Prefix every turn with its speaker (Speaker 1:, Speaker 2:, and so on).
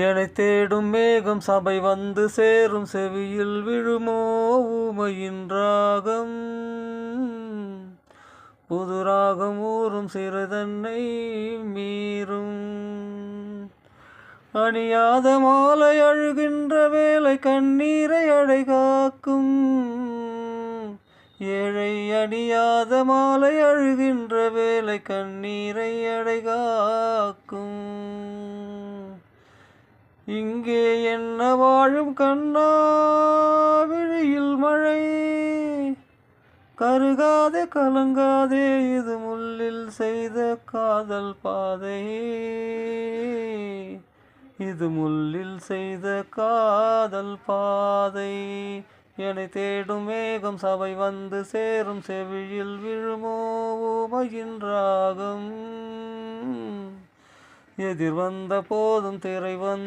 Speaker 1: என்னை தேடும் மேகம் சபை வந்து சேரும் செவியில் விழுமோ? ஊமையின் ராகம். புது ராகம் ஊறும் சிறுதன்னை மீறும். அணியாத மாலை அழுகின்ற வேலை கண்ணீரை அடைகாக்கும். ஏழை அணியாத மாலை அழுகின்ற வேலை கண்ணீரை அடைகாக்கும். இங்கே என்ன வாழும் கண்ணா? விழியில் மழை. கருகாதே கலங்காதே இது முள்ளில் செய்த காதல் பாதை. இது முள்ளில் செய்த காதல் பாதை. என்னை தேடும் மேகம் சபை வந்து சேரும் செவியில் விழுமோ? ஊமையின் ராகம். எதிர் வந்த போதும் திரை வந்து